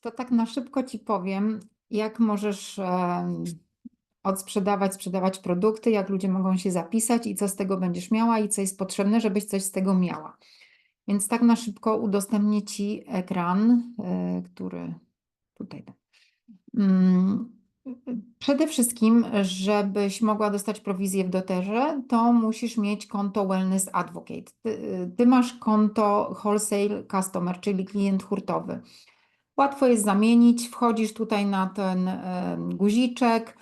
To tak na szybko Ci powiem, jak możesz odsprzedawać, sprzedawać produkty, jak ludzie mogą się zapisać i co z tego będziesz miała i co jest potrzebne, żebyś coś z tego miała. Więc tak na szybko udostępnię Ci ekran, e, który tutaj. Mm, Przede wszystkim, żebyś mogła dostać prowizję w doterze, to musisz mieć konto Wellness Advocate. Ty, ty masz konto Wholesale Customer, czyli klient hurtowy. Łatwo jest zamienić, wchodzisz tutaj na ten e, guziczek.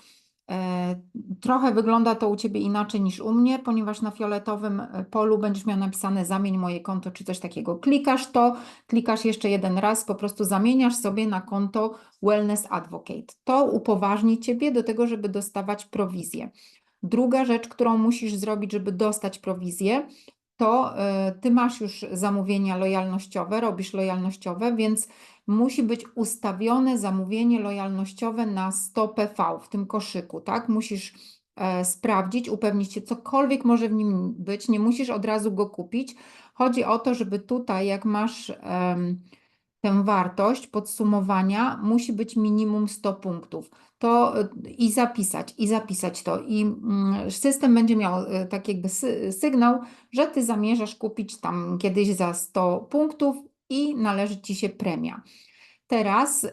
E, trochę wygląda to u Ciebie inaczej niż u mnie, ponieważ na fioletowym e, polu będziesz miał napisane zamień moje konto czy coś takiego. Klikasz to, klikasz jeszcze jeden raz, po prostu zamieniasz sobie na konto Wellness Advocate. To upoważni Ciebie do tego, żeby dostawać prowizję. Druga rzecz, którą musisz zrobić, żeby dostać prowizję, to Ty masz już zamówienia lojalnościowe, robisz lojalnościowe, więc musi być ustawione zamówienie lojalnościowe na 100 PV w tym koszyku, tak? Musisz e, sprawdzić, upewnić się, cokolwiek może w nim być, nie musisz od razu go kupić. Chodzi o to, żeby tutaj, jak masz em, tę wartość podsumowania, musi być minimum 100 punktów. To i zapisać, i zapisać to. I mm, system będzie miał e, tak jakby sy sygnał, że ty zamierzasz kupić tam kiedyś za 100 punktów i należy Ci się premia. Teraz y,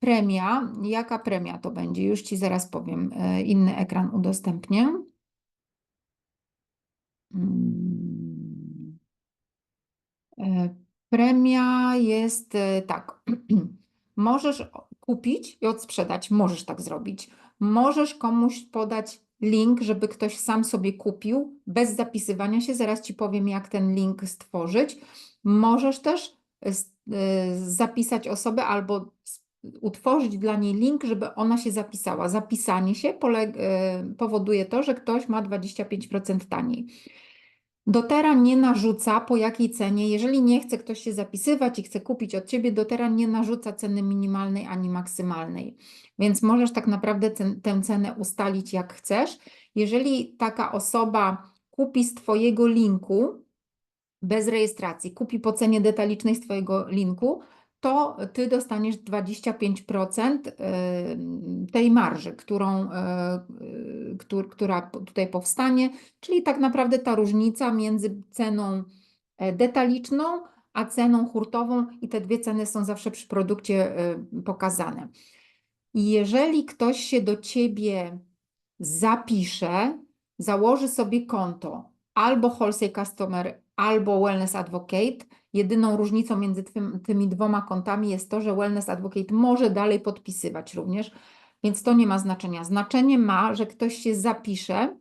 premia, jaka premia to będzie? Już Ci zaraz powiem. Y, inny ekran udostępnię. Mm. Y, premia jest tak. Możesz kupić i odsprzedać, możesz tak zrobić. Możesz komuś podać link, żeby ktoś sam sobie kupił bez zapisywania się. Zaraz Ci powiem, jak ten link stworzyć. Możesz też zapisać osobę albo utworzyć dla niej link, żeby ona się zapisała. Zapisanie się powoduje to, że ktoś ma 25% taniej. Dotera nie narzuca po jakiej cenie, jeżeli nie chce ktoś się zapisywać i chce kupić od Ciebie, Dotera nie narzuca ceny minimalnej ani maksymalnej. Więc możesz tak naprawdę tę cenę ustalić jak chcesz. Jeżeli taka osoba kupi z Twojego linku, bez rejestracji kupi po cenie detalicznej z Twojego linku, to Ty dostaniesz 25% tej marży, którą, która tutaj powstanie, czyli tak naprawdę ta różnica między ceną e, detaliczną a ceną hurtową i te dwie ceny są zawsze przy produkcie pokazane. I jeżeli ktoś się do Ciebie zapisze, założy sobie konto albo Wholesale Customer, albo Wellness Advocate. Jedyną różnicą między tym, tymi dwoma kontami jest to, że Wellness Advocate może dalej podpisywać również, więc to nie ma znaczenia. Znaczenie ma, że ktoś się zapisze,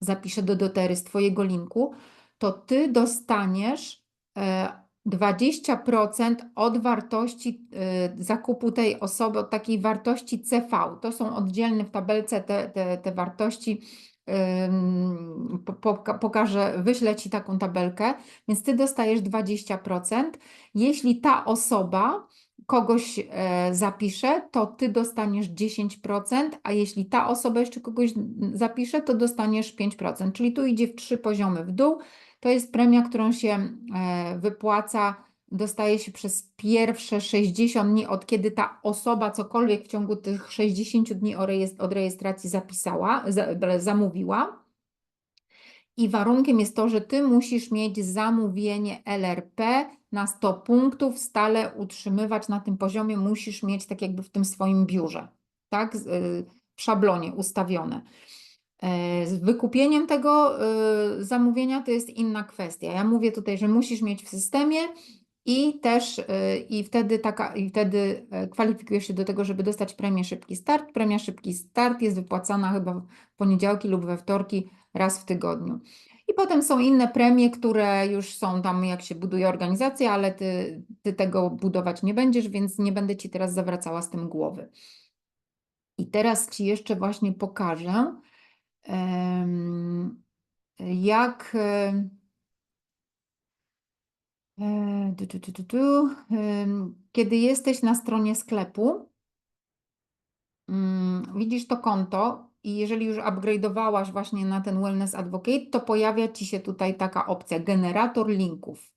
zapisze do dotery z Twojego linku, to Ty dostaniesz 20% e, od wartości e, zakupu tej osoby, od takiej wartości CV. To są oddzielne w tabelce te, te, te wartości pokażę, wyślę Ci taką tabelkę, więc Ty dostajesz 20%. Jeśli ta osoba kogoś e, zapisze, to Ty dostaniesz 10%, a jeśli ta osoba jeszcze kogoś zapisze, to dostaniesz 5%, czyli tu idzie w trzy poziomy w dół. To jest premia, którą się e, wypłaca dostaje się przez pierwsze 60 dni, od kiedy ta osoba cokolwiek w ciągu tych 60 dni od rejestracji zapisała, zamówiła. I warunkiem jest to, że Ty musisz mieć zamówienie LRP na 100 punktów, stale utrzymywać na tym poziomie, musisz mieć tak jakby w tym swoim biurze, tak, w szablonie ustawione. E, z wykupieniem tego zamówienia to jest inna kwestia. Ja mówię tutaj, że musisz mieć w systemie i też y, i wtedy, taka, i wtedy e, kwalifikujesz się do tego, żeby dostać premię Szybki Start. Premia Szybki Start jest wypłacana chyba w poniedziałki lub we wtorki raz w tygodniu. I potem są inne premie, które już są tam, jak się buduje organizacja, ale ty, ty tego budować nie będziesz, więc nie będę ci teraz zawracała z tym głowy. I teraz ci jeszcze właśnie pokażę, jak E, tu, tu, tu, Kiedy jesteś na stronie sklepu, mm, widzisz to konto i jeżeli już upgrade'owałaś właśnie na ten Wellness Advocate, to pojawia Ci się tutaj taka opcja generator linków.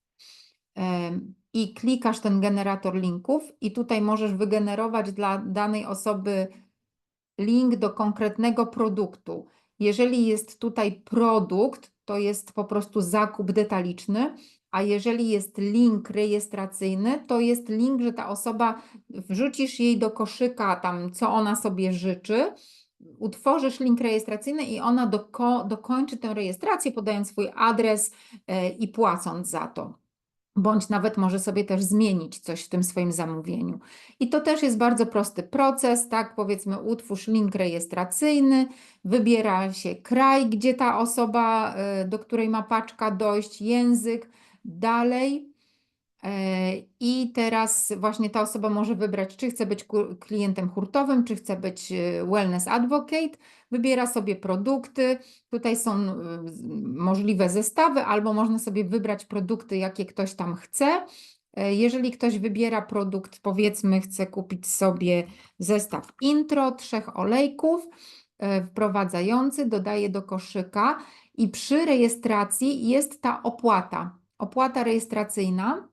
i klikasz ten generator linków i tutaj możesz wygenerować dla danej osoby link do konkretnego produktu. Jeżeli jest tutaj produkt, to jest po prostu zakup detaliczny, a jeżeli jest link rejestracyjny, to jest link, że ta osoba wrzucisz jej do koszyka tam, co ona sobie życzy, utworzysz link rejestracyjny i ona doko dokończy tę rejestrację, podając swój adres e, i płacąc za to. Bądź nawet może sobie też zmienić coś w tym swoim zamówieniu. I to też jest bardzo prosty proces, tak? Powiedzmy, utwórz link rejestracyjny, wybiera się kraj, gdzie ta osoba, e, do której ma paczka dojść, język, dalej. E, I teraz właśnie ta osoba może wybrać, czy chce być klientem hurtowym, czy chce być e, wellness advocate. Wybiera sobie produkty. Tutaj są e, możliwe zestawy, albo można sobie wybrać produkty, jakie ktoś tam chce. Jeżeli ktoś wybiera produkt, powiedzmy, chce kupić sobie zestaw intro, trzech olejków, wprowadzający, dodaje do koszyka i przy rejestracji jest ta opłata. Opłata rejestracyjna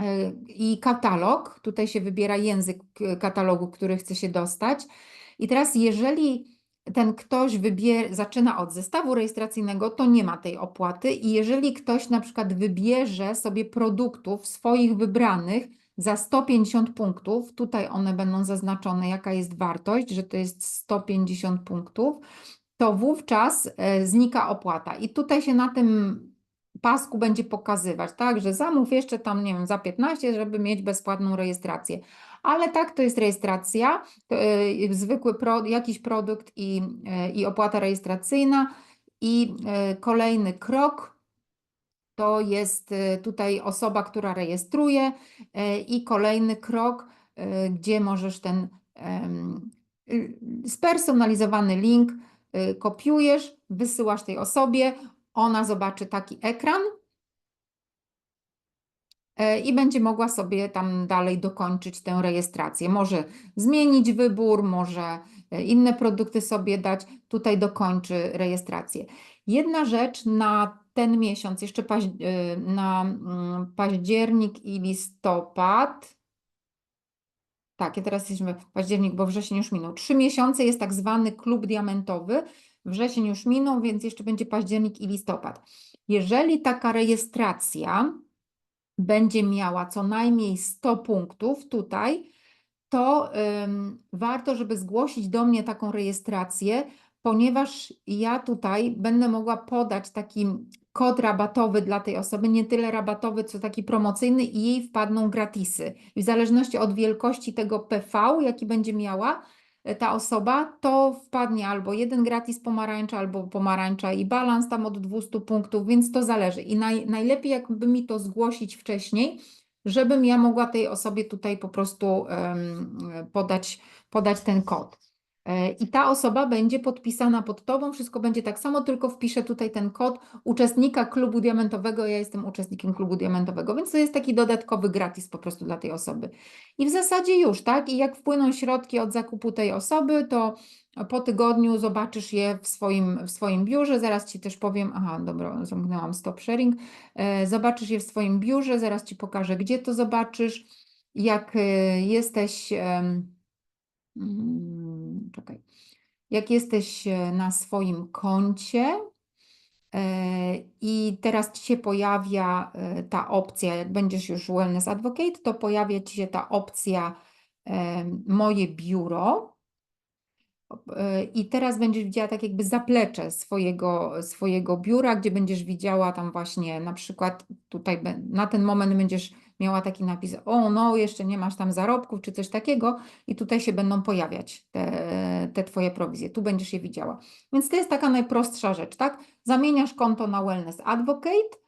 e, i katalog. Tutaj się wybiera język katalogu, który chce się dostać. I teraz, jeżeli ten ktoś wybie- zaczyna od zestawu rejestracyjnego, to nie ma tej opłaty. I jeżeli ktoś na przykład wybierze sobie produktów swoich wybranych za 150 punktów, tutaj one będą zaznaczone, jaka jest wartość, że to jest 150 punktów, to wówczas e, znika opłata. I tutaj się na tym pasku będzie pokazywać, tak, że zamów jeszcze tam, nie wiem, za 15, żeby mieć bezpłatną rejestrację. Ale tak, to jest rejestracja, to, e, zwykły pro, jakiś produkt i, e, i opłata rejestracyjna. I e, kolejny krok to jest tutaj osoba, która rejestruje i kolejny krok, gdzie możesz ten l- spersonalizowany link kopiujesz, wysyłasz tej osobie, ona zobaczy taki ekran e, i będzie mogła sobie tam dalej dokończyć tę rejestrację. Może zmienić wybór, może e, inne produkty sobie dać, tutaj dokończy rejestrację. Jedna rzecz na ten miesiąc, jeszcze y, na mm, październik i listopad. Tak, ja teraz jesteśmy październik, bo wrzesień już minął. Trzy miesiące jest tak zwany klub diamentowy. Wrzesień już minął, więc jeszcze będzie październik i listopad. Jeżeli taka rejestracja będzie miała co najmniej 100 punktów tutaj, to ym, warto, żeby zgłosić do mnie taką rejestrację, ponieważ ja tutaj będę mogła podać taki kod rabatowy dla tej osoby, nie tyle rabatowy, co taki promocyjny i jej wpadną gratisy. I w zależności od wielkości tego PV, jaki będzie miała ta osoba, to wpadnie albo jeden gratis pomarańcza, albo pomarańcza i balans tam od 200 punktów, więc to zależy. I naj, najlepiej jakby mi to zgłosić wcześniej, żebym ja mogła tej osobie tutaj po prostu em, podać, podać ten kod. E, I ta osoba będzie podpisana pod tobą, wszystko będzie tak samo, tylko wpiszę tutaj ten kod uczestnika klubu diamentowego. Ja jestem uczestnikiem klubu diamentowego, więc to jest taki dodatkowy gratis po prostu dla tej osoby. I w zasadzie już, tak? I jak wpłyną środki od zakupu tej osoby, to po tygodniu zobaczysz je w swoim, w swoim biurze. Zaraz ci też powiem, aha, dobra, zamknęłam stop sharing. E, Zobaczysz je w swoim biurze, zaraz ci pokażę, gdzie to zobaczysz. Jak e, jesteś. Mm, Czekaj. Jak jesteś e, na swoim koncie e, i teraz ci się pojawia e, ta opcja, jak będziesz już Wellness Advocate, to pojawia ci się ta opcja Moje biuro. I teraz będziesz widziała tak jakby zaplecze swojego, swojego biura, gdzie będziesz widziała tam właśnie na przykład tutaj na ten moment będziesz miała taki napis, o no jeszcze nie masz tam zarobków czy coś takiego i tutaj się będą pojawiać te, te twoje prowizje, tu będziesz je widziała. Więc to jest taka najprostsza rzecz, tak? Zamieniasz konto na Wellness Advocate,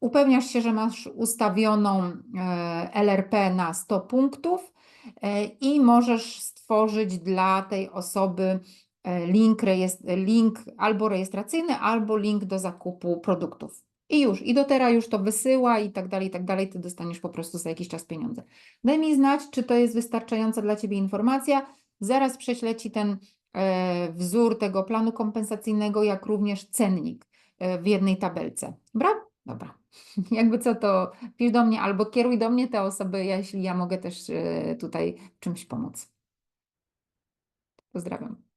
upewniasz się, że masz ustawioną e, LRP na 100 punktów, E, i możesz stworzyć dla tej osoby e, link, link albo rejestracyjny, albo link do zakupu produktów. I już, i do teraz już to wysyła i tak dalej, i tak dalej. Ty dostaniesz po prostu za jakiś czas pieniądze. Daj mi znać, czy to jest wystarczająca dla Ciebie informacja. Zaraz prześlę Ci ten e, wzór tego planu kompensacyjnego, jak również cennik e, w jednej tabelce. Dobra? Dobra. Jakby co, to pisz do mnie albo kieruj do mnie te osoby, jeśli ja mogę też e, tutaj czymś pomóc. Pozdrawiam.